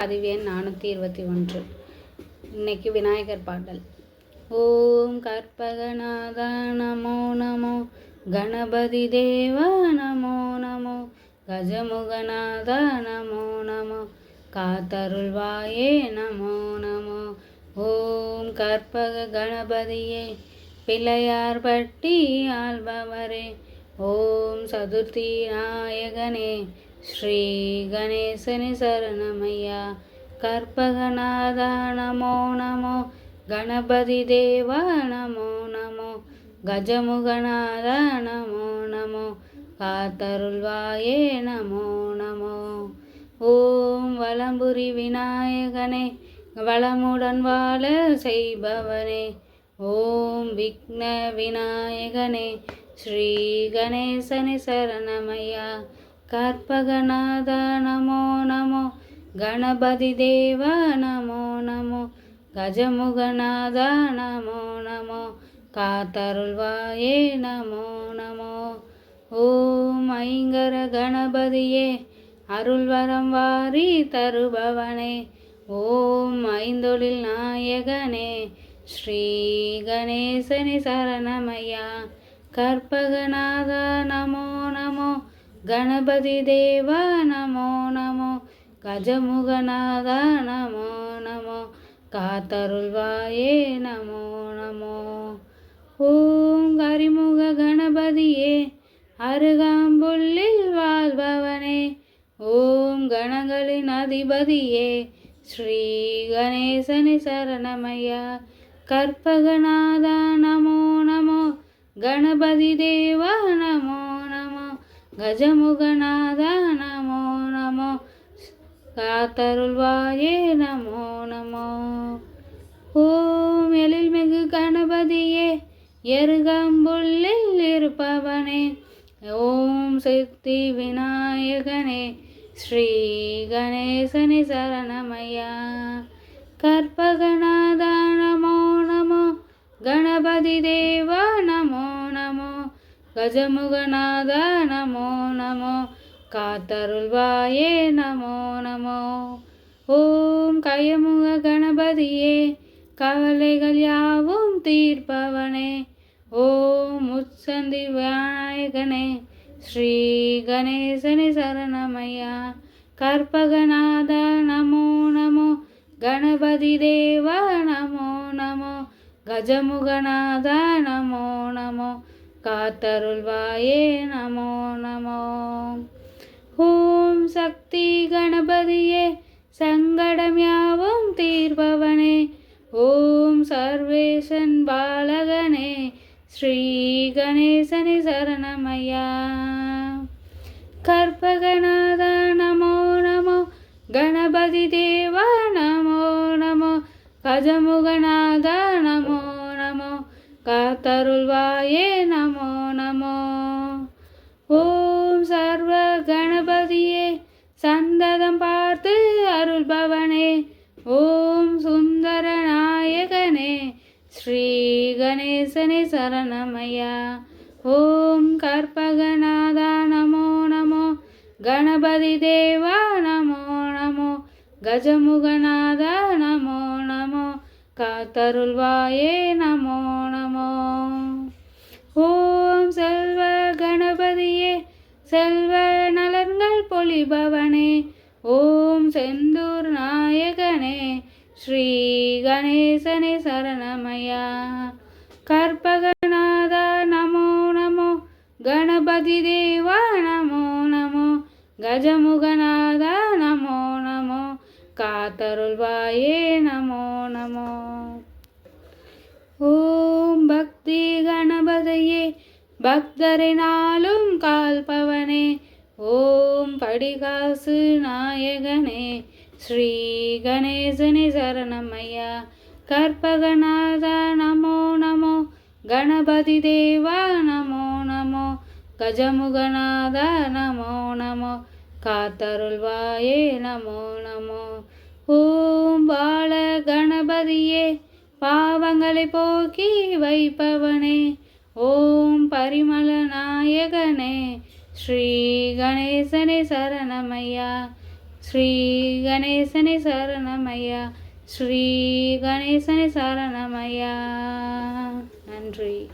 பதிவேன் நானூற்றி இருபத்தி ஒன்று. இன்னைக்கு விநாயகர் பாடல். ஓம் கற்பகநாதா நமோ நமோ கணபதி தேவா நமோ நமோ கஜமுகநாதா நமோ நமோ காத்தருள்வாயே நமோ நமோ. ஓம் கற்பக கணபதியே பிள்ளையார் பட்டி ஆள்பவரே ஓம் சதுர்த்தி நாயகனே ஸ்ரீ கணேசனி சரணமையா. கற்பகநாதா நமோ நமோ கணபதி தேவா நமோ நமோ கஜமுகநாதா நமோ நமோ காத்தருள்வாயே நமோ நமோ. ஓம் வலம்புரி விநாயகனே வளமுடன் வாழ செய்பவனே. ஓம் விக்ன விநாயகனே ஸ்ரீ கணேசனி சரணமையா. கற்பகநாத நமோ நமோ. கணபதி தேவ நமோ நமோ. கஜமுகநாத நமோ நமோ. காத்தருள்வாயே நமோ நமோ. ஓம் ஐங்கர கணபதியே. அருள்வரம் வாரி தருபவனே. ஓம் ஐந்தொழில் நாயகனே. ஸ்ரீ கணேசனி சரணமையா. கற்பகநாத நமோ நமோ கணபதி தேவா நமோ நமோ கஜமுகநாத நமோ நமோ காத்தருள்வாயே நமோ நமோ. ஓம் கரிமுக கணபதியே அருகாம்புள்ளில் வாழ்பவனே. ஓம் கணங்களின் அதிபதியே ஸ்ரீ கணேசனி சரணமையா. கற்பகநாதா நமோ நமோ கணபதி தேவா நமோ நமோ கஜமுகநாதா நமோ நமோ காத்தருள்வாயே நமோ நமோ. ஓம் எழில்மிகு கணபதியே எருகம்புள்ளில் இருப்பவனே. ஓம் சித்தி விநாயகனே ஸ்ரீ கணேசனி சரணமையா. கற்பகநாத நமோ நமோ கணபதி தேவா கஜமுகநாத நமோ நமோ. காத்தருள்வாயே நமோ நமோ. ஓம் கயமுக கணபதியே. கவலைகள் யாவும் தீர்ப்பவனே. ஓம் உச்சந்தி விநாயகனே. ஸ்ரீ கணேசனி சரணமையா. கற்பகநாத நமோ நமோ. கணபதி தேவ நமோ நமோ. கஜமுகநாத நமோ காத்தருள்வாயே நமோ நமோ. ஓம் சக்தி கணபதியே சங்கடம் யாவும் தீர்பவனே. ஓம் சர்வேசன் பாலகனே ஸ்ரீ கணேசனி சரணமையா. கற்பகநாத நமோ நமோ கணபதி தேவா நமோ நமோ கஜமுகநாதா காத்தருள்வாயே நமோ நமோ. ஓம் சர்வ கணபதியே சந்ததம் பார்த்து அருள்பவனே. ஓம் சுந்தர நாயகனே ஸ்ரீ கணேசனே சரணமையா. ஓம் கற்பகநாதா நமோ நமோ. கணபதி தேவா நமோ நமோ. கஜமுகநாத காத்தருள்வாயே நமோ நமோ. ஓம் செல்வ கணபதியே செல்வ நலன்கள் பொலிபவனே ஓம் செந்தூர் நாயகனே ஸ்ரீ கணேசனே சரணமயா. கற்பகநாதா நமோ நமோ. கணபதி தேவா நமோ நமோ. கஜமுகநாதா நமோ நமோ. காத்தருள்வாயே நமோ நமோ. பக்தரினாலும் கால்பவனே ஓம் படிகாசு நாயகனே ஸ்ரீ கணேசனி சரணமையா. கற்பகநாதா நமோ நமோ கணபதி தேவா நமோ நமோ கஜமுகநாதா நமோ நமோ காத்தருள்வாயே நமோ நமோ. ஓம் பால கணபதியே பாவங்களை போக்கி வைப்பவனே ஓம் பரிமள நாயகனே ஸ்ரீ கணேசனே சரணமையா ஸ்ரீ கணேசனே சரணமையா ஸ்ரீ கணேசனே சரணமையா. நன்றி.